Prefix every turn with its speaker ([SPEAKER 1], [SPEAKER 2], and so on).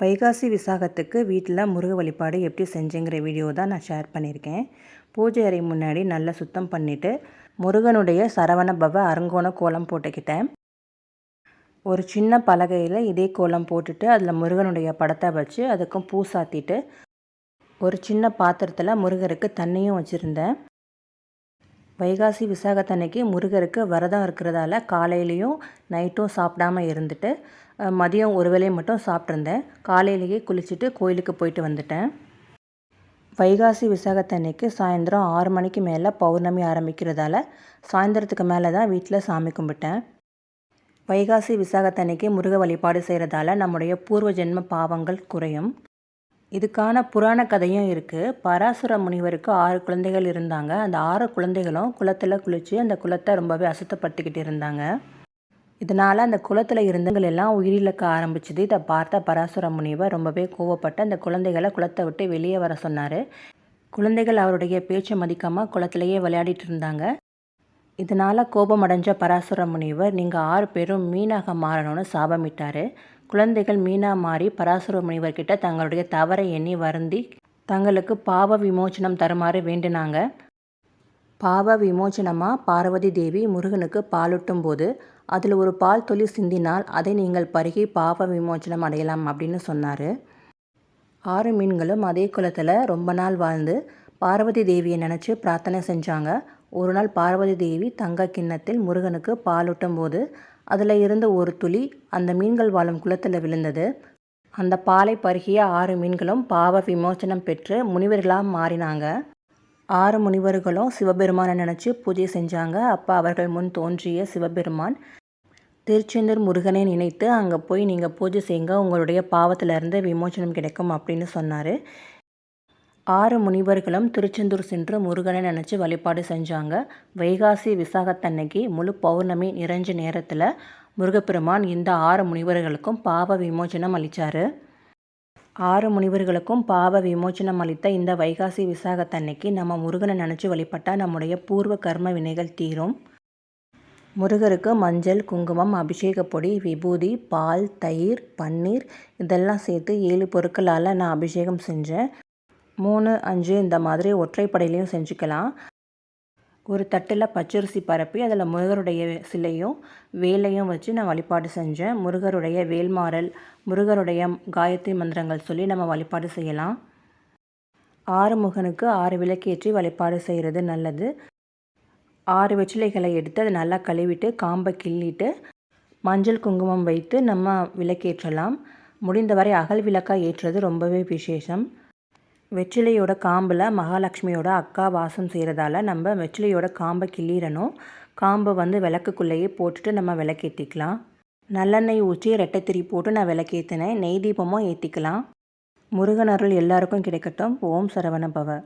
[SPEAKER 1] வைகாசி விசாகத்துக்கு வீட்டில் முருக வழிபாடு எப்படி செஞ்சேங்கிற வீடியோ தான் நான் ஷேர் பண்ணியிருக்கேன். பூஜை அறை முன்னாடி நல்லா சுத்தம் பண்ணிவிட்டு முருகனுடைய சரவண பவ அருங்கோண கோலம் போட்டுக்கிட்டேன். ஒரு சின்ன பலகையில் இதே கோலம் போட்டுட்டு அதில் முருகனுடைய படத்தை வச்சு அதுக்கும் பூ சாத்திட்டு ஒரு சின்ன பாத்திரத்தில் முருகருக்கு தண்ணியும் வச்சுருந்தேன். வைகாசி விசாகத்தன்னைக்கு முருகருக்கு விரதம் இருக்கிறதால காலையிலையும் நைட்டும் சாப்பிடாம இருந்துட்டு மதியம் ஒரு வேலையை மட்டும் சாப்பிட்ருந்தேன் காலையிலேயே குளிச்சுட்டு கோயிலுக்கு போயிட்டு வந்துட்டேன். வைகாசி விசாகத்தன்னைக்கு சாயந்தரம் ஆறு மணிக்கு மேலே பௌர்ணமி ஆரம்பிக்கிறதால சாயந்தரத்துக்கு மேலே தான் வீட்டில் சாமி கும்பிட்டேன். வைகாசி விசாகத்தன்னைக்கு முருக வழிபாடு செய்கிறதால நம்முடைய பூர்வ ஜென்ம பாவங்கள் குறையும். இதுக்கான புராண கதையும் இருக்குது பராசுர முனிவருக்கு ஆறு குழந்தைகள் இருந்தாங்க. அந்த ஆறு குழந்தைகளும் குளத்தில் குளித்து அந்த குளத்தை ரொம்பவே அசுத்தப்படுத்திக்கிட்டு இருந்தாங்க. இதனால் அந்த குளத்தில் இருந்தவங்கள் எல்லாம் உயிரிழக்க ஆரம்பிச்சது. இதை பார்த்த பராசுர முனிவர் ரொம்பவே கோவப்பட்டு அந்த குழந்தைகளை குளத்தை விட்டு வெளியே வர சொன்னார். குழந்தைகள் அவருடைய பேச்சை மதிக்காமல் குளத்திலேயே விளையாடிட்டு இருந்தாங்க. இதனால் கோபம் அடைஞ்ச பராசுர முனிவர் நீங்கள் ஆறு பேரும் மீனாக மாறணும்னு சாபமிட்டார். குழந்தைகள் மீனா மாறி பராசுர முனிவர்கிட்ட தங்களுடைய தவறை எண்ணி வருந்தி தங்களுக்கு பாவ விமோச்சனம் தருமாறு வேண்டினாங்க. பாவ விமோச்சனமாக பார்வதி தேவி முருகனுக்கு பாலூட்டும் போது அதில் ஒரு பால் தொழில் சிந்தினால் அதை நீங்கள் பருகி பாவ விமோச்சனம் அடையலாம் அப்படின்னு சொன்னார். ஆறு மீன்களும் அதே குளத்தில் ரொம்ப நாள் வாழ்ந்து பார்வதி தேவியை நினச்சி பிரார்த்தனை செஞ்சாங்க. ஒரு நாள் பார்வதி தேவி தங்க கிண்ணத்தில் முருகனுக்கு பாலூட்டும் போது அதில் இருந்த ஒரு துளி அந்த மீன்கள் வாழும் குளத்தில் விழுந்தது. அந்த பாலை பருகிய ஆறு மீன்களும் பாவ விமோச்சனம் பெற்று முனிவர்களாக மாறினாங்க. ஆறு முனிவர்களும் சிவபெருமானை நினச்சி பூஜை செஞ்சாங்க. அப்போ அவர்கள் முன் தோன்றிய சிவபெருமான் திருச்செந்தூர் முருகனை நினைத்து அங்கே போய் நீங்கள் பூஜை செய்யுங்க உங்களுடைய பாவத்திலிருந்து விமோச்சனம் கிடைக்கும் அப்படின்னு சொன்னார். ஆறு முனிவர்களும் திருச்செந்தூர் சென்று முருகனை நினச்சி வழிபாடு செஞ்சாங்க. வைகாசி விசாகத்தன்னைக்கு முழு பௌர்ணமி நிறைஞ்ச நேரத்தில் முருகப்பெருமான் இந்த ஆறு முனிவர்களுக்கும் பாவ விமோச்சனம் அளித்தார் ஆறு முனிவர்களுக்கும் பாவ விமோச்சனம் அளித்த இந்த வைகாசி விசாகத்தன்னைக்கு நம்ம முருகனை நினச்சி வழிபட்டால் நம்முடைய பூர்வ கர்ம வினைகள் தீரும். முருகருக்கு மஞ்சள் குங்குமம் அபிஷேக பொடி விபூதி பால் தயிர் பன்னீர் இதெல்லாம் சேர்த்து ஏழு பொருட்களால் நான் அபிஷேகம் செஞ்சேன். மூணு அஞ்சு இந்த மாதிரி ஒற்றைப்படையிலையும் செஞ்சுக்கலாம். ஒரு தட்டில் பச்சரிசி பரப்பி அதில் முருகருடைய சிலையும் வேலையும் வச்சு நான் வழிபாடு செஞ்சேன். முருகருடைய வேல்மாறல் முருகருடைய காயத்ரி மந்திரங்கள் சொல்லி நம்ம வழிபாடு செய்யலாம். ஆறு முகனுக்கு ஆறு விளக்கேற்றி வழிபாடு செய்கிறது நல்லது. ஆறு வெற்றிலைகளை எடுத்து அதை நல்லா கழுவிட்டு காம்பை கிள்ளிட்டு மஞ்சள் குங்குமம் வைத்து நம்ம விளக்கேற்றலாம். முடிந்தவரை அகல் விளக்காக ஏற்றுறது ரொம்பவே விசேஷம். வெற்றிலையோட காம்பில் மகாலட்சுமியோட அக்கா வாசம் செய்கிறதால நம்ம வெற்றிலையோட காம்பை கிள்ளிடணும். காம்பை வந்து விளக்குக்குள்ளேயே போட்டுட்டு நம்ம விளக்கேற்றிக்கலாம் நல்லெண்ணெய் ஊற்றி ரெட்டைத்திரி போட்டு நான் விளக்கேற்றினேன் நெய் தீபமும் ஏற்றிக்கலாம் முருகன் அருள் எல்லாருக்கும் கிடைக்கட்டும். ஓம் சரவண பவ.